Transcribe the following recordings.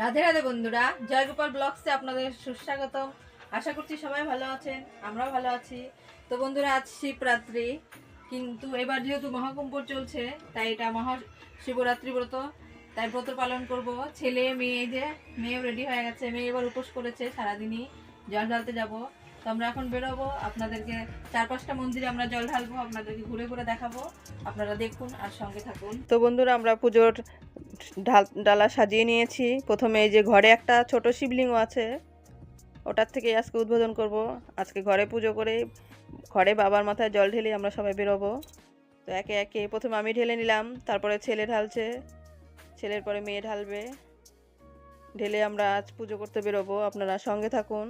রাধে রাধে বন্ধুরা, জয়গোপাল ব্লগসে আপনাদের সুস্বাগতম। আশা করছি সবাই ভালো আছেন, আমরাও ভালো আছি। তো বন্ধুরা, আজ শিবরাত্রি, কিন্তু এবার যেহেতু মহাকুম্ভ চলছে, তাই এটা মহা শিবরাত্রি ব্রত, তাই ব্রত পালন করব। ছেলে, মেয়ে যে মেয়েও রেডি হয়ে গেছে, মেয়ে এবার উপোস করেছে, সারাদিনই জল ঢালতে যাব। তো আমরা এখন বেরোবো, আপনাদেরকে চার পাঁচটা মন্দিরে আমরা জল ঢালবো, আপনাদেরকে ঘুরে ঘুরে দেখাবো। আপনারা দেখুন আর সঙ্গে থাকুন। তো বন্ধুরা, আমরা পুজোর ঢাল, ডালা সাজিয়ে নিয়েছি। প্রথমে এই যে ঘরে একটা ছোট শিবলিঙ্গ আছে, ওটার থেকে আজকে উদ্বোধন করব। আজকে ঘরে পুজো করে ঘরে বাবার মাথায় জল ঢেলে আমরা সবাই বেরোবো। তো একে একে প্রথমে আমি ঢেলে নিলাম, তারপরে ছেলে ঢালছে। ছেলের পরে মেয়ে ঢালবে। ঢেলে আমরা আজ পুজো করতে বেরোবো, আপনারা সঙ্গে থাকুন।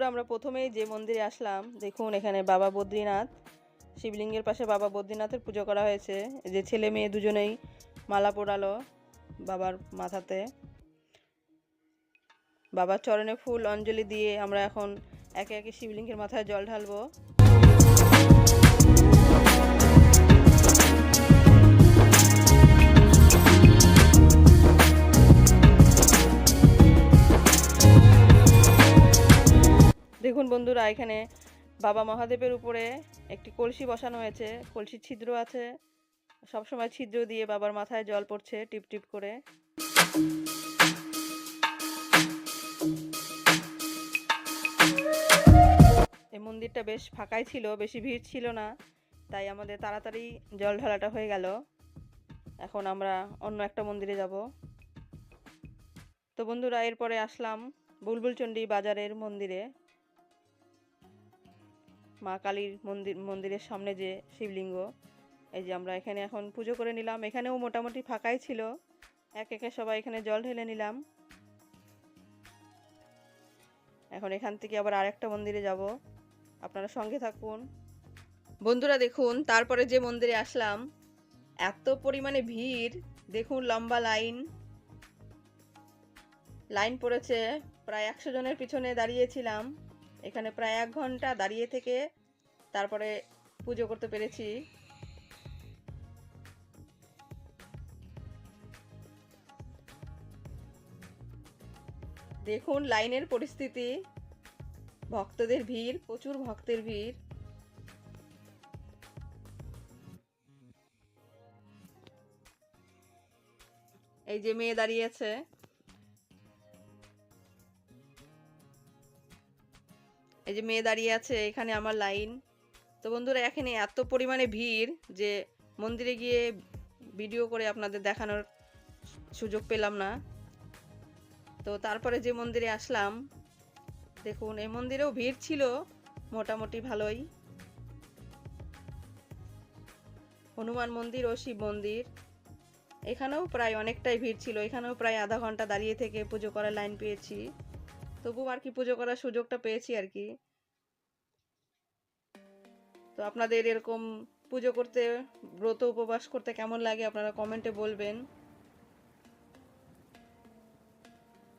বন্ধুরা, আমরা প্রথমেই যে মন্দিরে আসলাম, দেখুন এখানে বাবা বদ্রীনাথ। শিবলিঙ্গের পাশে বাবা বদ্রীনাথের পুজো করা হয়েছে। যে ছেলে মেয়ে দুজনেই মালা পরালো বাবার মাথাতে। বাবার চরণে ফুল, অঞ্জলি দিয়ে আমরা এখন একে একে শিবলিঙ্গের মাথায় জল ঢালবো। বন্ধুরা, এখানে বাবা মহাদেবের উপরে একটি কলসি বসানো হয়েছে। কলসির ছিদ্র আছে। সব সময় ছিদ্র দিয়ে বাবার মাথায় জল পড়ছে টিপ টিপ করে। এই মন্দিরটা বেশ ফাঁকাই ছিল, বেশি ভিড় ছিল না। তাই আমাদের তাড়াতাড়ি জল ঢালাটা হয়ে গেল। এখন আমরা অন্য একটা মন্দিরে যাব। তো বন্ধুরা, এরপরে আসলাম বুলবুলচণ্ডী বাজারের মন্দিরে। মা কালীর মন্দির, মন্দিরের সামনে যে শিবলিঙ্গ, এই যে আমরা এখানে এখন পুজো করে নিলাম। এখানেও মোটামুটি ফাঁকাই ছিল। এক একে সবাই এখানে জল ঢেলে নিলাম। এখন এখান থেকে আবার আরেকটা মন্দিরে যাব। আপনারা সঙ্গে থাকুন। বন্ধুরা দেখুন, তারপরে যে মন্দিরে আসলাম, এত পরিমাণে ভিড়। দেখুন লম্বা লাইন। লাইন পড়েছে, প্রায় একশো জনের পিছনে দাঁড়িয়েছিলাম। এখানে প্রায় এক ঘণ্টা দাঁড়িয়ে থেকে তারপরে পুজো করতে পেরেছি। দেখুন লাইনের পরিস্থিতি। ভক্তদের ভিড়, প্রচুর ভক্তের ভিড়। এই যে মেয়ে দাঁড়িয়ে আছে। এই যে মেয়ে দাঁড়িয়ে আছে, এখানে আমার লাইন। তো বন্ধুরা, এখানে এত পরিমাণে ভিড় যে মন্দিরে গিয়ে ভিডিও করে আপনাদের দেখানোর সুযোগ পেলাম না। তো তারপরে যে মন্দিরে আসলাম, দেখুন, এই মন্দিরেও ভিড় ছিল মোটামুটি ভালোই। হনুমান মন্দির ও শিব মন্দির, এখানেও প্রায় অনেকটাই ভিড় ছিল। এখানেও প্রায় আধা ঘণ্টা দাঁড়িয়ে থেকে পুজো করার লাইন পেয়েছি। তবু আর কি পুজো করার সুযোগটা পেয়েছি আর কি। তো আপনাদের এরকম পুজো করতে, ব্রত উপবাস করতে কেমন লাগে আপনারা কমেন্টে বলবেন।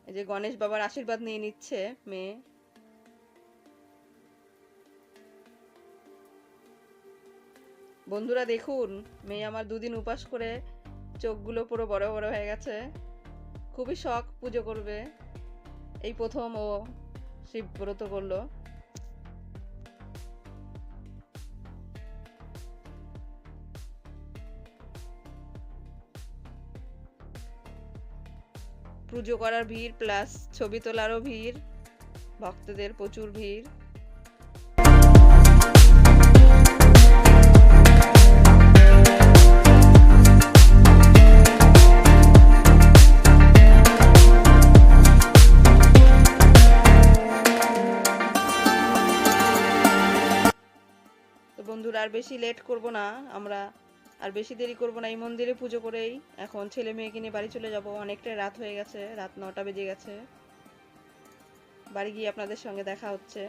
এই যে গণেশ বাবার আশীর্বাদ নিয়ে নিচ্ছে মেয়ে। বন্ধুরা দেখুন, মেয়ে আমার দুদিন উপাস করে চোখগুলো পুরো বড় বড় হয়ে গেছে। খুবই শখ পুজো করবে। এই প্রথম ও শিব ব্রত করল। পুজো করার ভিড়, প্লাস ছবি তোলারও ভিড়, ভক্তদের প্রচুর ভিড়। আর বেশি লেট করব না আমরা। আর বেশি দেরি করব না এই মন্দিরে পুজো করেই। এখন ছেলে মেয়েকে নিয়ে বাড়ি চলে যাব অনেকটাই রাত হয়ে গেছে রাত নটা বেজে গেছে। বাড়ি গিয়ে আপনাদের সঙ্গে দেখা হচ্ছে।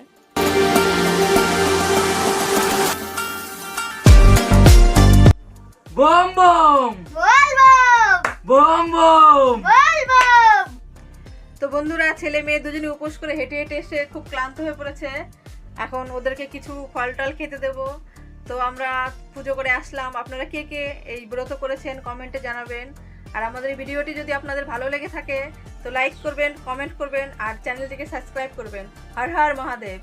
বোম বোম! বলব বোম! বোম তো বন্ধুরা ছেলে মেয়ে দুজনে উপোস করে হেঁটে হেঁটে এসে খুব ক্লান্ত হয়ে পড়েছে। এখন ওদেরকে কিছু ফল টল খেতে দেব। তো আমরা পুজো করে আসলাম। আপনারা কে কে এই ব্রত করেছেন কমেন্টে জানাবেন। আর আমাদের এই ভিডিওটি যদি আপনাদের ভালো লেগে থাকে, তো লাইক করবেন কমেন্ট করবেন, আর চ্যানেলটিকে সাবস্ক্রাইব করবেন। হর হর মহাদেব।